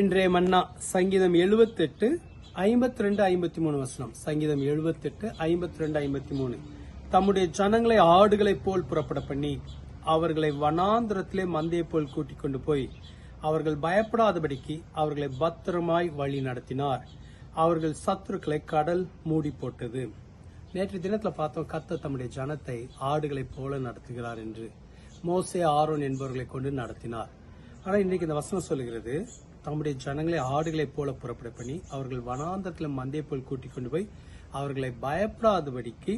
இன்றைய மன்னா சங்கீதம் 78 ஐம்பத்தி ரெண்டு ஐம்பத்தி மூணு வசனம். சங்கீதம் 78 ஐம்பத்தி ரெண்டு ஐம்பத்தி மூணு தம்முடைய ஜனங்களை ஆடுகளைப் போல் புறப்பட பண்ணி அவர்களை வனாந்திரத்திலே மந்தையை போல் கூட்டிக் கொண்டு போய் அவர்கள் பயப்படாதபடிக்கு அவர்களை பத்திரமாய் வழி நடத்தினார். அவர்கள் சத்துருக்களை கடல் மூடி போட்டது. நேற்று தினத்தில் பார்த்தோம் கத்த தம்முடைய ஜனத்தை ஆடுகளைப் போல நடத்துகிறார் என்று. மோசே ஆரோன் என்பவர்களை கொண்டு நடத்தினார். ஆனால் இன்றைக்கு இந்த வசனம் சொல்லுகிறது தம்முடைய ஜனங்களை ஆடுகளைப் போல புறப்பட பண்ணி அவர்கள் வனாந்தரத்தில் மந்தையை போல் கூட்டிக் கொண்டு போய் அவர்களை பயப்படாதபடிக்கு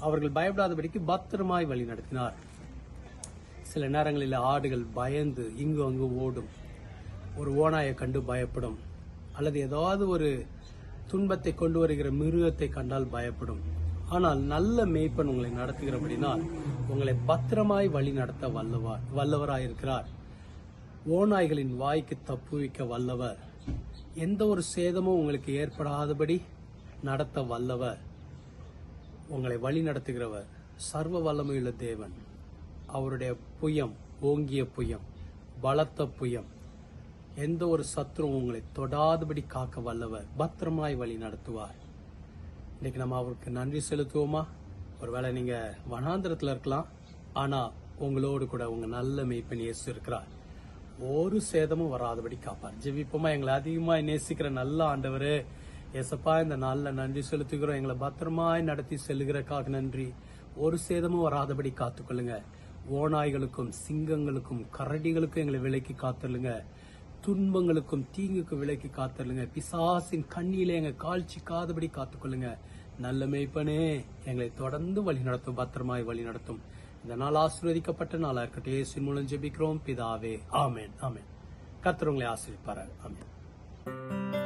அவர்கள் பயப்படாதபடிக்கு பத்திரமாய் வழி நடத்தினார். சில நேரங்களில் ஆடுகள் பயந்து இங்கு அங்கு ஓடும். ஒரு ஓனாயை கண்டு பயப்படும். அல்லது ஏதாவது ஒரு துன்பத்தை கொண்டு வருகிற மிருகத்தை கண்டால் பயப்படும். ஆனால் நல்ல மேய்ப்பன் உங்களை நடத்துகிறபடினால் உங்களை பத்திரமாய் வழி நடத்த வல்லவர் வல்லவராயிருக்கிறார். ஓநாய்களின் வாய்க்கு தப்புவிக்க வல்லவர். எந்த ஒரு சேதமும் உங்களுக்கு ஏற்படாதபடி நடத்த வல்லவர். உங்களை வழி நடத்துகிறவர். சர்வ வல்லமையுள்ள தேவன். அவருடைய புயம் ஓங்கிய புயம் பலத்த புயம். எந்த ஒரு சத்துரும் உங்களை தொடாதபடி காக்க வல்லவர். பத்திரமாய் வழி நடத்துவார். இன்னைக்கு நம்ம அவருக்கு நன்றி செலுத்துவோமா? ஒருவேளை நீங்க வனாந்திரத்தில் இருக்கலாம். ஆனா உங்களோடு கூட உங்க நல்ல மெய்ப்பன் இயேசு இருக்கிறார். ஒரு சேதமும் வராதபடி காப்பார். ஜெபிப்போமா எங்களை அதிகமா நேசிக்கிற நல்ல ஆண்டவர் ஏசப்பா இந்த நாளில் நன்றி செலுத்துகிறோம். எங்களை பத்திரமாய் நடத்தி செல்லுகிறக்காக நன்றி. ஒரு சேதமும் வராதபடி காத்துக்கொள்ளுங்க. ஓநாய்களுக்கும் சிங்கங்களுக்கும் கரடிகளுக்கும் எங்களை விலைக்கு காத்துள்ளுங்க. துன்பங்களுக்கும் தீங்குக்கு விலைக்கு காத்துள்ளுங்க. பிசாசின் கண்ணியில எங்க காய்ச்சிக்காதபடி காத்துக்கொள்ளுங்க. நல்ல மேய்ப்பனே எங்களை தொடர்ந்து வழி நடத்தும் பத்திரமாய் வழி நடத்தும் இந்த நாள் ஆசீர்வதிக்கப்பட்ட நாளா இருக்கட்டும். இயேசின் மூலம் ஜெபிக்கிறோம். பிதாவே ஆமேன் ஆமேன். கத்துறவங்களை உங்களை ஆமேன்.